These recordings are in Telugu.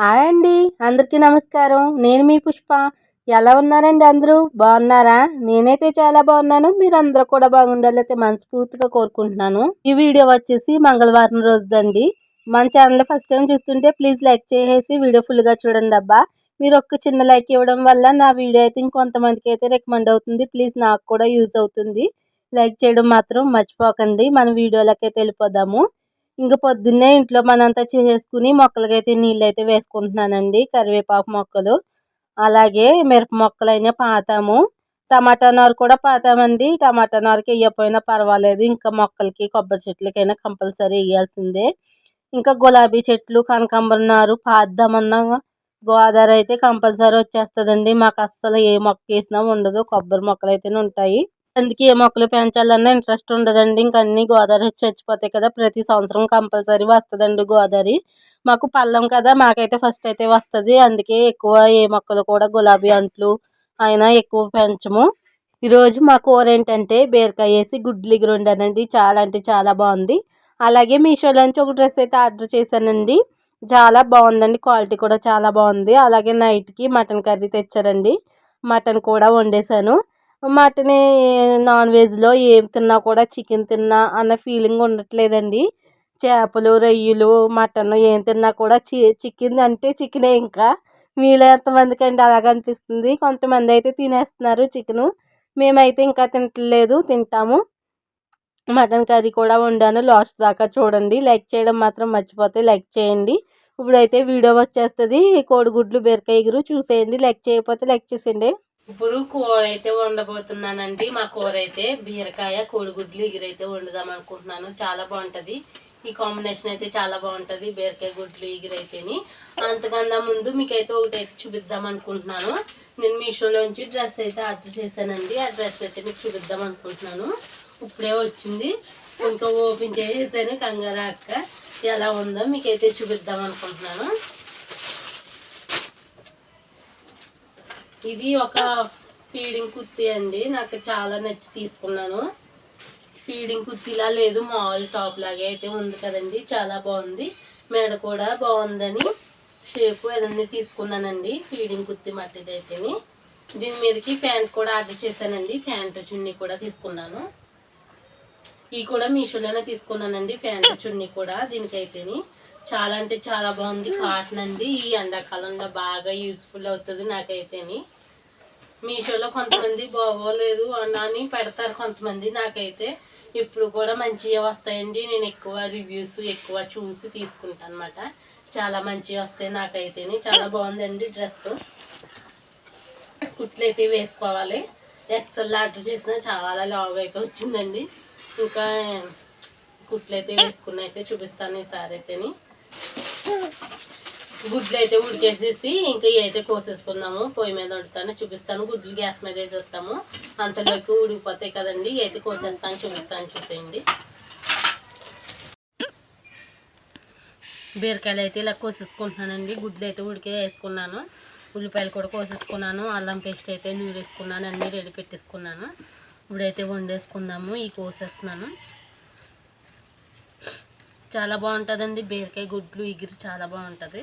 హాయ్ అండి అందరికీ నమస్కారం. నేను మీ పుష్ప. ఎలా ఉన్నారండి అందరూ? బాగున్నారా? నేనైతే చాలా బాగున్నాను. మీరు అందరూ కూడా బాగుండాలైతే మనస్ఫూర్తిగా కోరుకుంటున్నాను. ఈ వీడియో వచ్చేసి మంగళవారం రోజుదండి. మన ఛానల్ ఫస్ట్ టైం చూస్తుంటే ప్లీజ్ లైక్ చేసేసి వీడియో ఫుల్గా చూడండి అబ్బా. మీరు ఒక్క చిన్న లైక్ ఇవ్వడం వల్ల నా వీడియో అయితే ఇంకొంతమందికి అయితే రికమెండ్ అవుతుంది. ప్లీజ్ నాకు కూడా యూజ్ అవుతుంది. లైక్ చేయడం మాత్రం మర్చిపోకండి. మన వీడియోలకైతే అయితే వెళ్ళిపోదాము. ఇంక పొద్దున్నే ఇంట్లో మనంతా చేసేసుకుని మొక్కలకైతే నీళ్ళు అయితే వేసుకుంటున్నానండి కరివేపాకు మొక్కలు. అలాగే మిరప మొక్కలైనా పాతాము. టమాటా నారు కూడా పాతామండి. టమాటా నారుకి వేయకపోయినా పర్వాలేదు. ఇంకా మొక్కలకి కొబ్బరి చెట్లకైనా కంపల్సరీ వేయాల్సిందే ఇంకా గులాబీ చెట్లు కనకాంబరం నారు పాద్దామన్నా గోదావరి అయితే కంపల్సరీ వచ్చేస్తుందండి. మాకు అస్సలు ఏ మొక్క వేసినా ఉండదు. కొబ్బరి మొక్కలు అయితేనే ఉంటాయి. అందుకే ఏ మొక్కలు పెంచాలన్నా ఇంట్రెస్ట్ ఉండదండి. ఇంక అన్ని గోదావరి వచ్చి చచ్చిపోతాయి కదా. ప్రతి సంవత్సరం కంపల్సరీ వస్తుందండి గోదావరి. మాకు పళ్ళం కదా మాకైతే ఫస్ట్ అయితే వస్తుంది. అందుకే ఎక్కువ ఏ మొక్కలు కూడా గులాబీ అంట్లు అయినా ఎక్కువ పెంచము. ఈరోజు మా కూర ఏంటంటే బీరకాయ వేసి గుడ్లు ఎగురుండానండి. చాలా అంటే చాలా బాగుంది. అలాగే మీషోలోంచి ఒక డ్రెస్ అయితే ఆర్డర్ చేశానండి. చాలా బాగుందండి. క్వాలిటీ కూడా చాలా బాగుంది. అలాగే నైట్కి మటన్ కర్రీ తెచ్చారండి. మటన్ కూడా వండేశాను. మటన్ నాన్ వెజ్లో ఏం తిన్నా కూడా చికెన్ తిన్నా అన్న ఫీలింగ్ ఉండట్లేదండి. చేపలు రొయ్యలు మటన్ ఏం తిన్నా కూడా చి చికెన్ అంటే చికెనే ఇంకా. మీలో ఎంతమందికి అండి అలాగ అనిపిస్తుంది? కొంతమంది అయితే తినేస్తున్నారు చికెను. మేమైతే ఇంకా తినట్లేదు తింటాము. మటన్ కర్రీ కూడా వండాను లాస్ట్ దాకా చూడండి. లైక్ చేయడం మాత్రం మర్చిపోతే లైక్ చేయండి. ఇప్పుడైతే వీడియో వచ్చేస్తుంది. కోడిగుడ్లు బీరకాయ ఎగురు చూసేయండి. లైక్ చేయకపోతే లైక్ చేసేయండి. ఇప్పుడు కూర అయితే వండబోతున్నానండి. మా కూర అయితే బీరకాయ కోడిగుడ్లు ఎగిరైతే వండుదాం అనుకుంటున్నాను చాలా బాగుంటుంది. ఈ కాంబినేషన్ అయితే చాలా బాగుంటుంది బీరకాయ గుడ్లు ఎగిరైతేని అంతకన్నా ముందు మీకైతే ఒకటి అయితే చూపిద్దాం అనుకుంటున్నాను నేను మీషోలోంచి డ్రెస్ అయితే ఆర్డర్ చేశానండి. ఆ డ్రెస్ అయితే మీకు చూపిద్దాం అనుకుంటున్నాను ఇప్పుడే వచ్చింది. ఇంకా ఓపెన్ చేసేసాను కంగారా అక్క. ఎలా ఉందో మీకైతే చూపిద్దాం అనుకుంటున్నాను ఇది ఒక ఫీడింగ్ కుర్తీ అండి. నాకు చాలా నచ్చి తీసుకున్నాను. ఫీడింగ్ కుర్తీలా లేదు మామూలు టాప్ లాగే అయితే ఉంది కదండి. చాలా బాగుంది. మెడ కూడా బాగుందని షేప్ అవన్నీ తీసుకున్నానండి. ఫీడింగ్ కుర్తీ మట్టిది అయితేని దీని మీదకి ప్యాంట్ కూడా ఆర్డర్ చేశానండి. ప్యాంట్ చున్నీ కూడా తీసుకున్నాను. ఈ కూడా మీషోలోనే తీసుకున్నానండి. ప్యాంట్ చున్నీ కూడా దీనికైతేని. చాలా అంటే చాలా బాగుంది కాటన్ అండి. ఈ ఎండాకాలంలో బాగా యూజ్ఫుల్ అవుతుంది నాకైతేని. మీషోలో కొంతమంది బాగోలేదు అని పెడతారు కొంతమంది నాకైతే. ఇప్పుడు కూడా మంచిగా వస్తాయండి. నేను ఎక్కువ రివ్యూస్ ఎక్కువ చూసి తీసుకుంటాను అనమాట చాలా మంచిగా వస్తాయి నాకైతేని. చాలా బాగుందండి డ్రెస్. కుట్లు అయితే వేసుకోవాలి ఎక్సెల్ ఆర్డర్ చేసిన చాలా లాగ్ అయితే వచ్చిందండి. ఇంకా కుట్లు అయితే వేసుకున్న అయితే చూపిస్తాను ఈసారి అయితేని గుడ్లు అయితే ఉడికేసేసి ఇంకా ఇవి అయితే కోసేసుకుందాము. పొయ్యి మీద వండుతాను చూపిస్తాను. గుడ్లు గ్యాస్ మీద వేసేస్తాము. అంతలోకి ఉడికిపోతాయి కదండి. అయితే కోసేస్తాను చూపిస్తాను చూసేయండి. బీరకాయలు అయితే ఇలా కోసేసుకుంటున్నానండి. గుడ్లు అయితే ఉడికే వేసుకున్నాను. ఉల్లిపాయలు కూడా కోసేసుకున్నాను. అల్లం పేస్ట్ అయితే నూరు వేసుకున్నాను అన్నీ రెడీ పెట్టేసుకున్నాను. ఇప్పుడైతే వండేసుకుందాము. ఈ కోసేస్తున్నాను. చాలా బాగుంటుందండి. బీరకాయ గుడ్లు ఇగిరి చాలా బాగుంటుంది.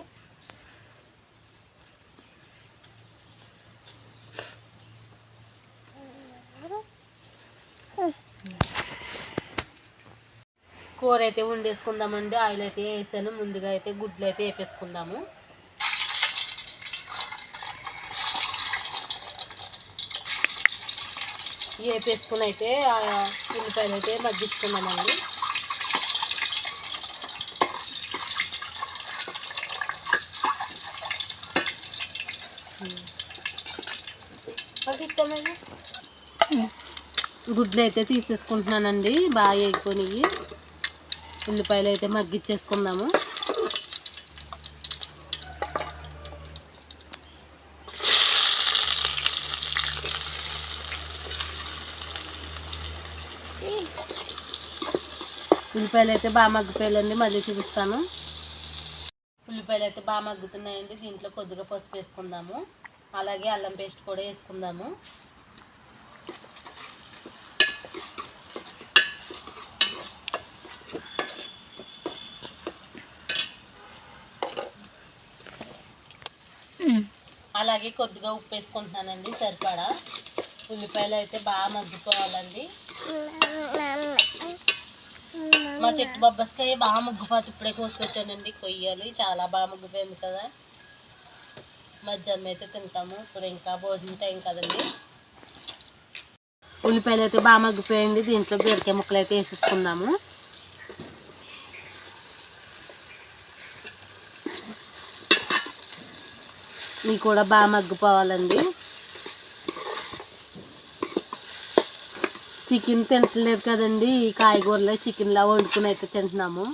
కూర అయితే వండేసుకుందామండి. ఆయిల్ అయితే వేసాను. ముందుగా అయితే గుడ్లు అయితే వేపేసుకుందాము. వేపేసుకుని అయితే ఉల్లిపాయలు అయితే మగ్గించుకున్నామండి గుడ్లు అయితే తీసేసుకుంటున్నానండి. బాగా వేసుకొని ఉల్లిపాయలు అయితే మగ్గిచ్చేసుకుందాము. ఉల్లిపాయలు అయితే బాగా మగ్గిపోయాలండి మళ్ళీ చూపిస్తాను. ఉల్లిపాయలు అయితే బాగా మగ్గుతున్నాయండి. దీంట్లో కొద్దిగా పసుపు వేసుకుందాము. అలాగే అల్లం పేస్ట్ కూడా వేసుకుందాము. అలాగే కొద్దిగా ఉప్పు వేసుకుంటున్నానండి సరిపడా. ఉల్లిపాయలు అయితే బాగా మగ్గిపోవాలండి మా చెట్టు బొబ్బస్కాయ బాగా ముగ్గుపోతే ఇప్పుడే కోసుకొచ్చానండి కొయ్యాలి. చాలా బాగా ముగ్గిపోయింది కదా. మధ్యాహ్నం అయితే తింటాము ఇప్పుడు ఇంకా భోజనం టైం కదండి. ఉల్లిపాయలు అయితే బాగా మగ్గిపోయింది దీంట్లో బీరకాయ ముక్కలు అయితే వేసేసుకుందాము. ఇవి కూడా బాగా మగ్గిపోవాలండి. చికెన్ తింటలేదు కదండి ఈ కాయగూరలో చికెన్లా వండుకుని అయితే తింటున్నాము.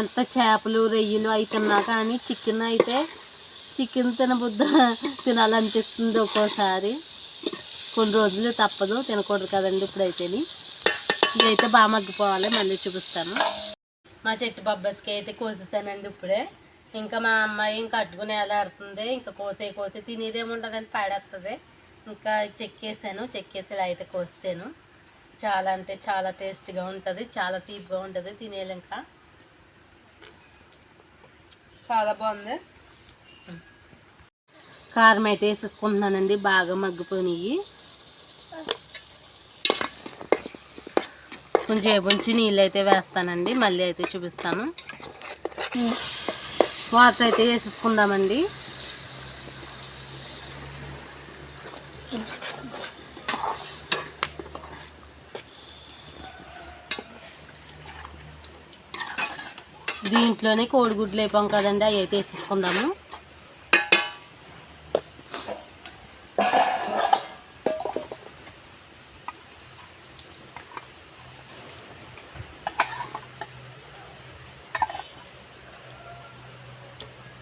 ఎంత చేపలు రొయ్యలు అవి తిన్నా కానీ చికెన్ అయితే చికెన్ తినబుద్ద తినాలనిపిస్తుంది ఒక్కోసారి. కొన్ని రోజులు తప్పదు తినకూడదు కదండి ఇప్పుడైతేని. ఇదైతే బాగా మగ్గిపోవాలి మళ్ళీ చూపిస్తాను. మా చెట్టు బొబ్బస్కి అయితే కోసేసానండి ఇప్పుడే. ఇంకా మా అమ్మాయి ఇంకా అడ్డుకుని ఎలాడుతుంది ఇంకా కోసే కోసి తినేదేముండదని పాడేస్తుంది ఇంకా చెక్కేసాను. చెక్కేసి ఇలా అయితే కోసాను చాలా అంటే చాలా టేస్ట్గా ఉంటుంది. చాలా తీపిగా ఉంటుంది తినేయాలి ఇంకా. చాలా బాగుంది. కారం అయితే వేసేసుకుంటున్నానండి. బాగా మగ్గిపోయినాయి. కొంచెం ఉంచి నీళ్ళు అయితే వేస్తానండి. మళ్ళీ అయితే చూపిస్తాను. వాటర్ అయితే వేసేసుకుందామండి. దీంట్లోనే కోడిగుడ్లు వేపాం కదండి అవి అయితే వేసేసుకుందాము.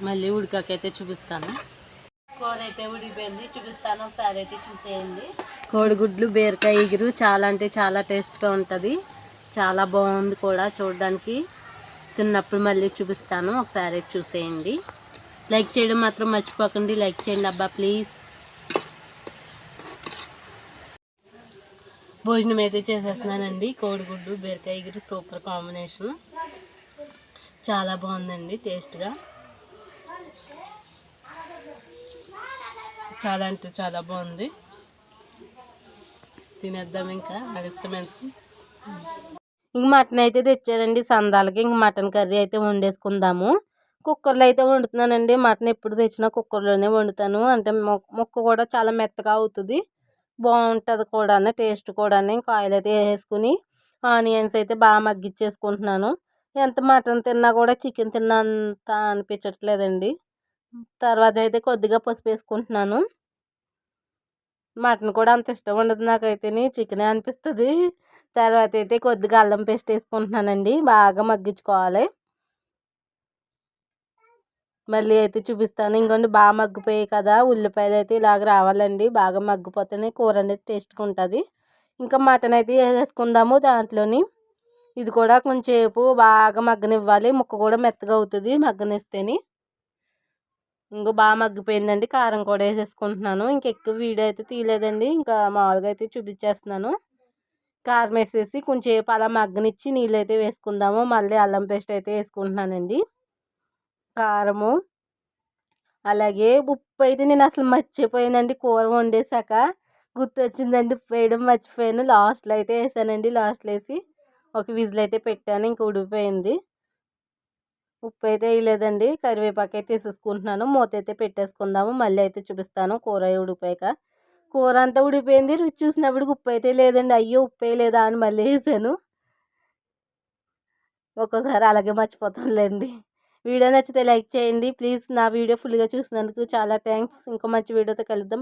మళ్ళీ ఉడికాకైతే చూపిస్తాను. కోడి అయితే ఉడిపోయింది చూపిస్తాను. ఒకసారి అయితే చూసేయండి. కోడిగుడ్లు బీరకాయ ఎగురు చాలా అంటే చాలా టేస్ట్గా ఉంటుంది. చాలా బాగుంది కూడా చూడడానికి. తిన్నప్పుడు మళ్ళీ చూపిస్తాను. ఒకసారి అయితే చూసేయండి. లైక్ చేయడం మాత్రం మర్చిపోకండి. లైక్ చేయండి అబ్బా ప్లీజ్. భోజనం అయితే చేసేస్తున్నానండి. కోడిగుడ్డు బీరకాయ ఎగురు సూపర్ కాంబినేషన్. చాలా బాగుందండి టేస్ట్గా. చాలా అంటే చాలా బాగుంది. తినేద్దాం ఇంకా అలసమైంది ఇంక మటన్ అయితే తెచ్చారండి సందాలకి. ఇంక మటన్ కర్రీ అయితే వండేసుకుందాము. కుక్కర్లో అయితే వండుతున్నానండి. మటన్ ఎప్పుడు తెచ్చినా కుక్కర్లోనే వండుతాను. అంటే ముక్క కూడా చాలా మెత్తగా అవుతుంది. బాగుంటుంది కూడా టేస్ట్ కూడా ఇంకా ఆయిల్ అయితే వేసుకుని ఆనియన్స్ అయితే బాగా మగ్గిచ్చేసుకుంటున్నాను. ఎంత మటన్ తిన్నా కూడా చికెన్ తిన్నంత అనిపించట్లేదండి. తర్వాత అయితే కొద్దిగా పసుపు వేసుకుంటున్నాను మటన్ కూడా అంత ఇష్టం ఉండదు నాకైతే చికెనే అనిపిస్తుంది. తర్వాత అయితే కొద్దిగా అల్లం పేస్ట్ వేసుకుంటున్నానండి బాగా మగ్గించుకోవాలి. మళ్ళీ అయితే చూపిస్తాను. ఇంకోండి బాగా మగ్గిపోయాయి కదా ఉల్లిపాయలు అయితే ఇలాగ రావాలండి. బాగా మగ్గిపోతేనే కూర అనేది టేస్ట్గా ఉంటుంది. ఇంకా మటన్ అయితే వేసేసుకుందాము దాంట్లోని. ఇది కూడా కొంచెంసేపు బాగా మగ్గనివ్వాలి. ముక్క కూడా మెత్తగా అవుతుంది మగ్గనిస్తేనే. ఇంకో బాగా మగ్గిపోయిందండి. కారం కూడా వేసేసుకుంటున్నాను. ఇంకెక్కువ వీడియో అయితే తీయలేదండి. ఇంకా మామూలుగా అయితే చూపించేస్తున్నాను. కారం వేసేసి కొంచెంసేపు అలా మగ్గనిచ్చి నీళ్ళు అయితే వేసుకుందాము. మళ్ళీ అల్లం పేస్ట్ అయితే వేసుకుంటున్నానండి. కారము అలాగే ఉప్పు అయితే నేను అసలు మర్చిపోయానండి. కూర వండేసాక గుర్తొచ్చిందండి. వేయడం మర్చిపోయాను. లాస్ట్లో అయితే వేసానండి. లాస్ట్లో వేసి ఒక విజిల్ అయితే పెట్టాను. ఇంక ఉడిపోయింది ఉప్పు అయితే వేయలేదండి కరివేపాకు అయితే తీసేసుకుంటున్నాను మూత అయితే పెట్టేసుకుందాము. మళ్ళీ అయితే చూపిస్తాను కూర ఉడిపోయాక. కూర అంతా ఉడిపోయింది. రుచి చూసినప్పుడు ఉప్పు అయితే లేదండి. అయ్యో ఉప్పు వేయలేదా అని మళ్ళీ వేసాను. ఒక్కోసారి అలాగే మర్చిపోతానులేండి. వీడియో నచ్చితే లైక్ చేయండి. ప్లీజ్ నా వీడియో ఫుల్గా చూసినందుకు చాలా థ్యాంక్స్. ఇంకో మంచి వీడియోతో కలుద్దాం.